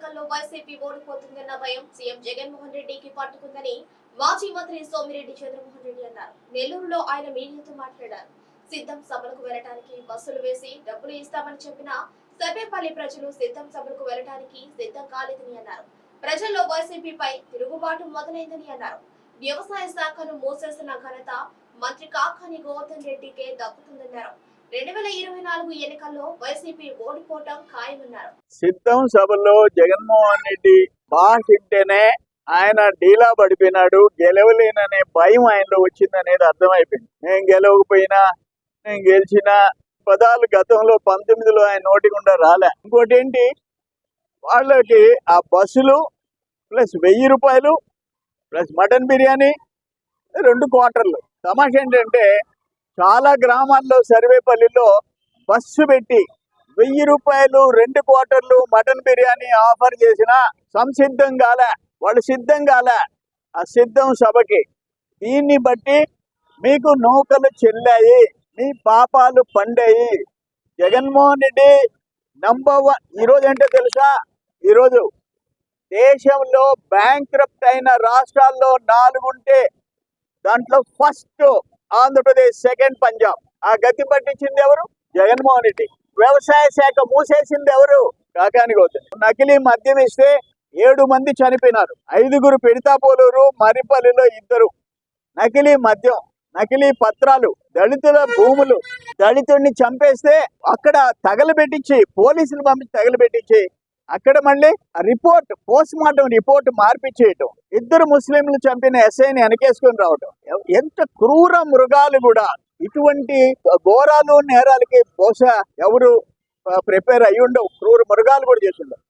ఎన్నికల్లో వైసీపీ ఓడిపోతుందన్న భయం సీఎం జగన్మోహన్ రెడ్డికి పట్టుకుందని మాజీ మంత్రి సోమిరెడ్డి చంద్రమోహన్ రెడ్డి అన్నారు. నెల్లూరులో ఆయన మీడియాతో మాట్లాడారు. సిద్ధం సభలకు వెళ్ళడానికి బస్సులు వేసి డబ్బులు ఇస్తామని చెప్పిన సర్వేపల్లి ప్రజలు సిద్ధం సభలకు వెళ్ళడానికి సిద్ధం కాలేదని అన్నారు. ప్రజల్లో వైసీపీపై తిరుగుబాటు మొదలైందని అన్నారు. వ్యవసాయ శాఖను మూసేసిన ఘనత మంత్రి కాకాని గోవర్ధన్ రెడ్డికే దక్కుతుందన్నారు. రెండు వేల ఇరవై నాలుగు ఎన్నికల్లో వైసీపీ ఓడిపోవటం ఖాయమన్నారు. సిద్ధం సభలో జగన్మోహన్ రెడ్డి భాష వింటేనే ఆయన డీలా పడిపోయినాడు గెలవలేననే భయం ఆయనలో వచ్చిందనేది అర్థమైపోయింది. నేను గెలవకపోయినా నేను గెలిచిన పదాలు గతంలో పంతొమ్మిదిలో ఆయన నోటి గుండా రాలే. ఇంకోటి ఏంటి? వాళ్ళకి ఆ బస్సులు ప్లస్ వెయ్యి రూపాయలు ప్లస్ మటన్ బిర్యానీ రెండు క్వార్టర్లు. తమాష ఏంటంటే చాలా గ్రామాల్లో సర్వేపల్లిలో బస్సు పెట్టి వెయ్యి రూపాయలు రెండు క్వార్టర్లు మటన్ బిర్యానీ ఆఫర్ చేసిన సంసిద్ధం కాలే. వాళ్ళు సిద్ధం కాలే. ఆ సిద్ధం సభకి. దీన్ని బట్టి మీకు నౌకలు చెల్లాయి మీ పాపాలు పండాయి. Jaganmohan Reddy number one. ఈరోజు అంటే తెలుసా? ఈరోజు దేశంలో బ్యాంక్రప్ట్ అయిన రాష్ట్రాల్లో నాలుగు ఉంటే దాంట్లో ఫస్ట్ ఆంధ్రప్రదేశ్ సెకండ్ పంజాబ్. ఆ గతి పట్టించింది ఎవరు? జగన్మోహన్ రెడ్డి. వ్యవసాయ శాఖ మూసేసింది ఎవరు? కాకాని గౌతమ్. నకిలీ మద్యం ఇస్తే ఏడు మంది చనిపోయినారు. ఐదుగురు పెడితాపోలూరు మరిపల్లిలో ఇద్దరు. నకిలీ మద్యం నకిలీ పత్రాలు దళితుల భూములు దళితుడిని చంపేస్తే అక్కడ తగలబెట్టించి పోలీసులు పంపించి తగలబెట్టించి అక్కడ మళ్ళీ రిపోర్ట్ పోస్ట్ మార్టం రిపోర్ట్ మార్పిచ్చేయటం. ఇద్దరు ముస్లింలు చంపిన ఎస్ఐని వెనకేసుకొని రావటం. ఎంత క్రూర మృగాలు కూడా. ఇటువంటి ఘోరాలు నేరాలకి బహుశా ఎవరు ప్రిపేర్ అయ్యి ఉండవు క్రూర మృగాలు కూడా చేసి ఉండవు